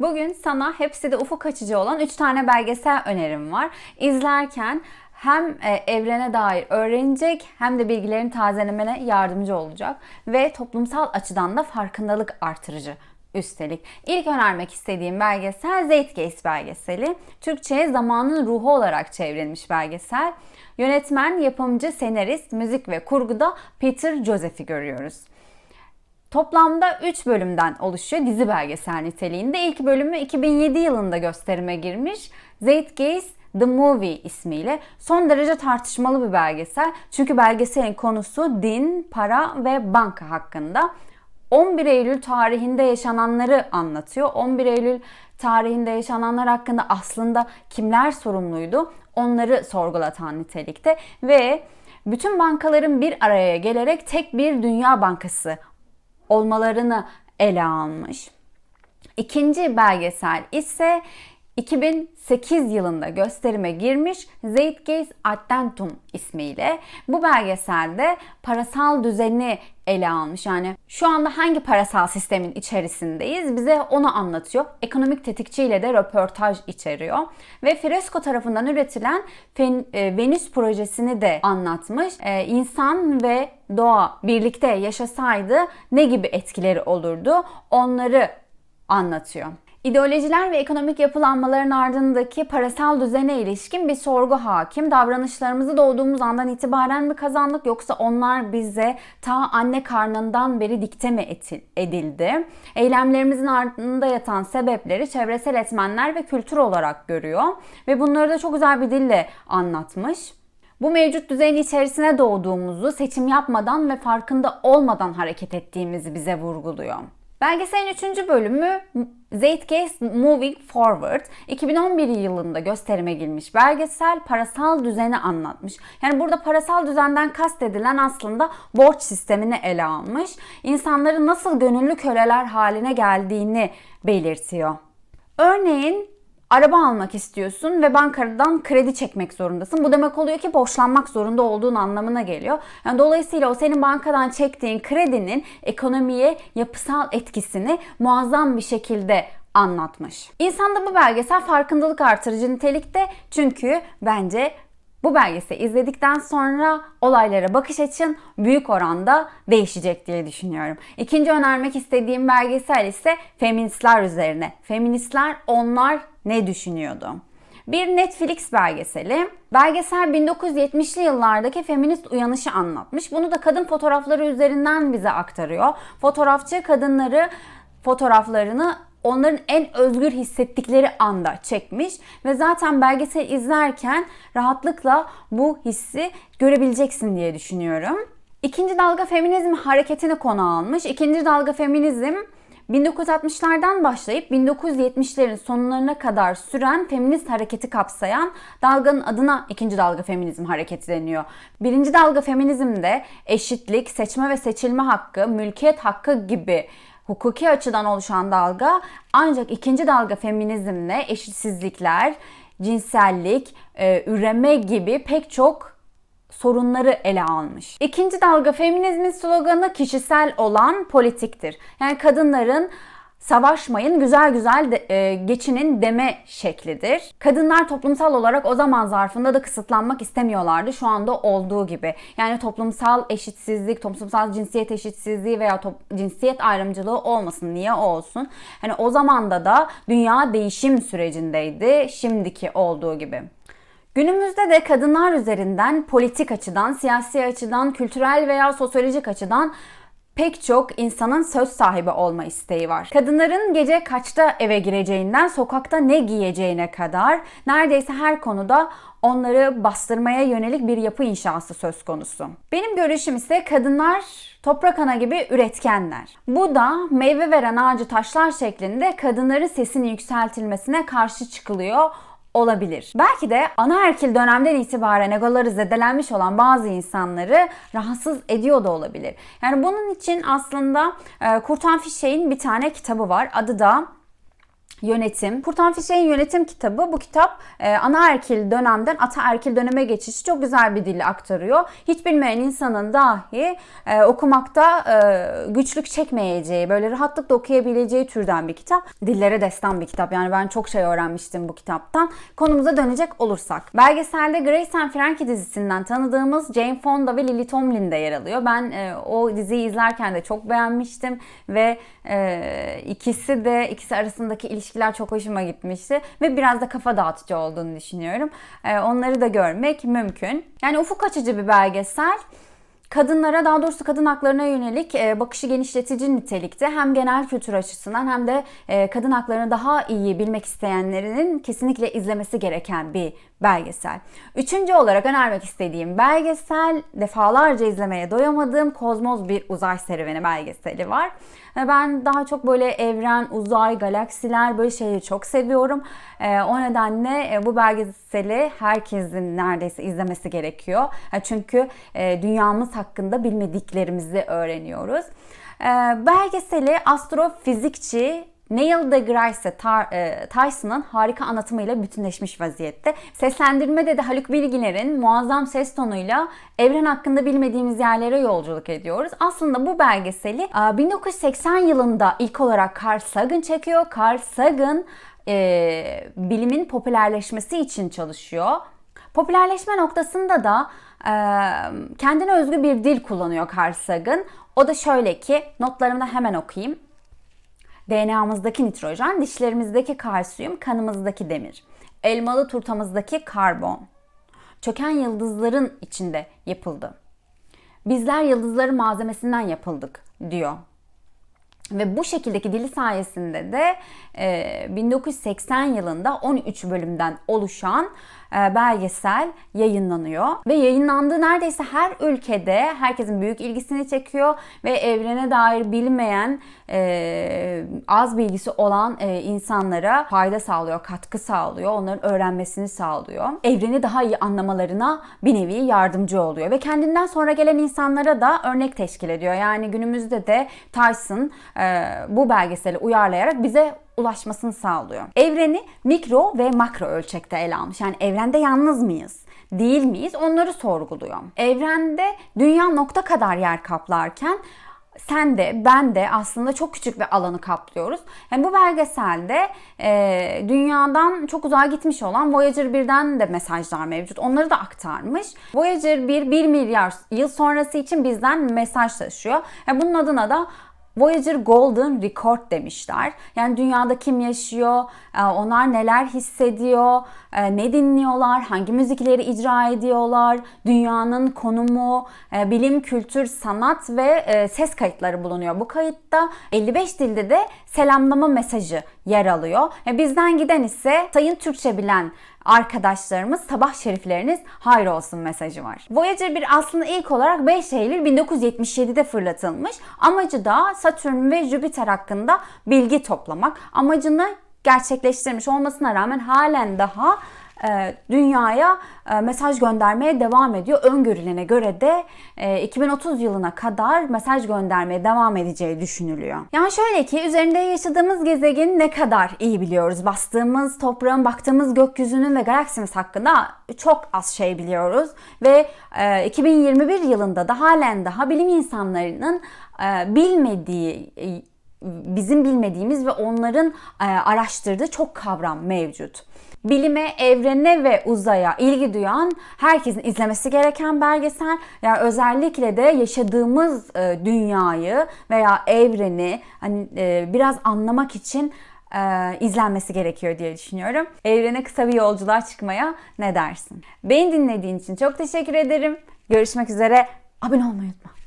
Bugün sana hepsi de ufuk açıcı olan 3 tane belgesel önerim var. İzlerken hem e, evrene dair öğrenecek hem de bilgilerini tazelemene yardımcı olacak ve toplumsal açıdan da farkındalık artırıcı üstelik. İlk önermek istediğim belgesel Zeitgeist belgeseli. Türkçe'ye zamanın ruhu olarak çevrilmiş belgesel. Yönetmen, yapımcı, senarist, müzik ve kurguda Peter Joseph'i görüyoruz. Toplamda 3 bölümden oluşuyor dizi belgesel niteliğinde. İlk bölümü 2007 yılında gösterime girmiş. Zeitgeist The Movie ismiyle son derece tartışmalı bir belgesel. Çünkü belgeselin konusu din, para ve banka hakkında. 11 Eylül tarihinde yaşananları anlatıyor. 11 Eylül tarihinde yaşananlar hakkında aslında kimler sorumluydu onları sorgulatan nitelikte ve bütün bankaların bir araya gelerek tek bir dünya bankası olmalarını ele almış. İkinci belgesel ise 2008 yılında gösterime girmiş Zeitgeist Addentum ismiyle. Bu belgeselde parasal düzeni ele almış. Yani şu anda hangi parasal sistemin içerisindeyiz bize onu anlatıyor. Ekonomik tetikçi ile de röportaj içeriyor. Ve Fresco tarafından üretilen e, Venüs projesini de anlatmış. E, insan ve doğa birlikte yaşasaydı ne gibi etkileri olurdu onları anlatıyor. İdeolojiler ve ekonomik yapılanmaların ardındaki parasal düzene ilişkin bir sorgu hakim. Davranışlarımızı doğduğumuz andan itibaren mi kazandık yoksa onlar bize ta anne karnından beri dikte mi edildi? Eylemlerimizin ardında yatan sebepleri çevresel etmenler ve kültür olarak görüyor ve bunları da çok güzel bir dille anlatmış. Bu mevcut düzeyin içerisine doğduğumuzu seçim yapmadan ve farkında olmadan hareket ettiğimizi bize vurguluyor. Belgeselin 3. bölümü Zeitgeist Moving Forward 2011 yılında gösterime girmiş belgesel parasal düzeni anlatmış. Yani burada parasal düzenden kastedilen aslında borç sistemini ele almış. İnsanların nasıl gönüllü köleler haline geldiğini belirtiyor. Örneğin araba almak istiyorsun ve bankadan kredi çekmek zorundasın. Bu demek oluyor ki borçlanmak zorunda olduğun anlamına geliyor. Yani dolayısıyla o senin bankadan çektiğin kredinin ekonomiye yapısal etkisini muazzam bir şekilde anlatmış. İnsanda bu belgesel farkındalık artırıcı nitelikte çünkü bence bu belgeseli izledikten sonra olaylara bakış açın büyük oranda değişecek diye düşünüyorum. İkinci önermek istediğim belgesel ise feministler üzerine. Feministler onlar ne düşünüyordu? Bir Netflix belgeseli. Belgesel 1970'li yıllardaki feminist uyanışı anlatmış. Bunu da kadın fotoğrafları üzerinden bize aktarıyor. Fotoğrafçı kadınları fotoğraflarını onların en özgür hissettikleri anda çekmiş ve zaten belgesel izlerken rahatlıkla bu hissi görebileceksin diye düşünüyorum. İkinci dalga feminizm hareketini konu almış. İkinci dalga feminizm 1960'lardan başlayıp 1970'lerin sonlarına kadar süren feminist hareketi kapsayan dalganın adına ikinci dalga feminizm hareketi deniyor. Birinci dalga feminizmde eşitlik, seçme ve seçilme hakkı, mülkiyet hakkı gibi hukuki açıdan oluşan dalga ancak ikinci dalga feminizmle eşitsizlikler, cinsellik, e, üreme gibi pek çok sorunları ele almış. İkinci dalga feminizmin sloganı kişisel olan politiktir. Yani kadınların savaşmayın, güzel güzel de, e, geçinin deme şeklidir. Kadınlar toplumsal olarak o zaman zarfında da kısıtlanmak istemiyorlardı. Şu anda olduğu gibi. Yani toplumsal eşitsizlik, toplumsal cinsiyet eşitsizliği veya cinsiyet ayrımcılığı olmasın. Niye olsun? Hani o zamanda da dünya değişim sürecindeydi. Şimdiki olduğu gibi. Günümüzde de kadınlar üzerinden politik açıdan, siyasi açıdan, kültürel veya sosyolojik açıdan pek çok insanın söz sahibi olma isteği var. Kadınların gece kaçta eve gireceğinden sokakta ne giyeceğine kadar neredeyse her konuda onları bastırmaya yönelik bir yapı inşası söz konusu. Benim görüşüm ise kadınlar toprak ana gibi üretkenler. Bu da meyve veren ağacı taşlar şeklinde kadınların sesini yükseltilmesine karşı çıkılıyor olabilir. Belki de anaerkil dönemden itibaren egoları zedelenmiş olan bazı insanları rahatsız ediyor da olabilir. Yani bunun için aslında e, Kurtan Fişek'in bir tane kitabı var. Adı da Yönetim. Kurtan Fişek'in yönetim kitabı. Bu kitap e, anaerkil dönemden ataerkil döneme geçişi çok güzel bir dille aktarıyor. Hiç bilmeyen insanın dahi e, okumakta e, güçlük çekmeyeceği, böyle rahatlıkla okuyabileceği türden bir kitap. Dillere destan bir kitap. Yani ben çok şey öğrenmiştim bu kitaptan. Konumuza dönecek olursak. Belgeselde Grace and Frankie dizisinden tanıdığımız Jane Fonda ve Lily Tomlin de yer alıyor. Ben e, o diziyi izlerken de çok beğenmiştim ve e, ikisi de ikisi arasındaki ilişkiler çok hoşuma gitmişti ve biraz da kafa dağıtıcı olduğunu düşünüyorum. E, onları da görmek mümkün. Yani ufuk açıcı bir belgesel kadınlara daha doğrusu kadın haklarına yönelik e, bakışı genişletici nitelikte hem genel kültür açısından hem de e, kadın haklarını daha iyi bilmek isteyenlerin kesinlikle izlemesi gereken bir belgesel. Üçüncü olarak önermek istediğim belgesel defalarca izlemeye doyamadığım Kozmos bir uzay serüveni belgeseli var. Ben daha çok böyle evren, uzay, galaksiler böyle şeyleri çok seviyorum. E, o nedenle e, bu belgeseli herkesin neredeyse izlemesi gerekiyor. Çünkü e, dünyamız hakkında bilmediklerimizi öğreniyoruz. E, belgeseli astrofizikçi Neil deGrasse e, Tyson'ın harika anlatımıyla bütünleşmiş vaziyette. Seslendirmede de Haluk Bilginer'in muazzam ses tonuyla evren hakkında bilmediğimiz yerlere yolculuk ediyoruz. Aslında bu belgeseli 1980 yılında ilk olarak Carl Sagan çekiyor. Carl Sagan e, bilimin popülerleşmesi için çalışıyor. Popülerleşme noktasında da e, kendine özgü bir dil kullanıyor Carl Sagan. O da şöyle ki notlarımda hemen okuyayım. DNA'mızdaki nitrojen, dişlerimizdeki kalsiyum, kanımızdaki demir. Elmalı turtamızdaki karbon. Çöken yıldızların içinde yapıldı. Bizler yıldızların malzemesinden yapıldık diyor. Ve bu şekildeki dili sayesinde de e, 1980 yılında 13 bölümden oluşan e, belgesel yayınlanıyor. Ve yayınlandığı neredeyse her ülkede herkesin büyük ilgisini çekiyor ve evrene dair bilmeyen, e, az bilgisi olan e, insanlara fayda sağlıyor, katkı sağlıyor, onların öğrenmesini sağlıyor. Evreni daha iyi anlamalarına bir nevi yardımcı oluyor ve kendinden sonra gelen insanlara da örnek teşkil ediyor. Yani günümüzde de Tyson bu belgeseli uyarlayarak bize ulaşmasını sağlıyor. Evreni mikro ve makro ölçekte ele almış. Yani evrende yalnız mıyız? Değil miyiz? Onları sorguluyor. Evrende dünya nokta kadar yer kaplarken sen de ben de aslında çok küçük bir alanı kaplıyoruz. Yani bu belgeselde e, dünyadan çok uzağa gitmiş olan Voyager 1'den de mesajlar mevcut. Onları da aktarmış. Voyager 1 1 milyar yıl sonrası için bizden mesaj taşıyor. Yani bunun adına da Voyager Golden Record demişler. Yani dünyada kim yaşıyor, e, onlar neler hissediyor, e, ne dinliyorlar, hangi müzikleri icra ediyorlar, dünyanın konumu, e, bilim, kültür, sanat ve ses kayıtları bulunuyor. Bu kayıtta 55 dilde de selamlama mesajı yer alıyor. Bizden giden ise sayın Türkçe bilen arkadaşlarımız sabah şerifleriniz hayır olsun mesajı var. Voyager 1 aslında ilk olarak 5 Eylül 1977'de fırlatılmış. Amacı da Satürn ve Jüpiter hakkında bilgi toplamak. Amacını gerçekleştirmiş olmasına rağmen halen daha e, dünyaya e, mesaj göndermeye devam ediyor. Öngörülene göre de 2030 e, yılına kadar mesaj göndermeye devam edeceği düşünülüyor. Yani şöyle ki üzerinde yaşadığımız gezegeni ne kadar iyi biliyoruz. Bastığımız toprağın, baktığımız gökyüzünün ve galaksimiz hakkında çok az şey biliyoruz. Ve 2021 yılında da halen daha bilim insanlarının bilmediği bizim bilmediğimiz ve onların araştırdığı çok kavram mevcut bilime, evrene ve uzaya ilgi duyan herkesin izlemesi gereken belgesel. Yani özellikle de yaşadığımız e, dünyayı veya evreni hani e, biraz anlamak için e, izlenmesi gerekiyor diye düşünüyorum. Evrene kısa bir yolculuğa çıkmaya ne dersin? Beni dinlediğin için çok teşekkür ederim. Görüşmek üzere. Abone olmayı unutma.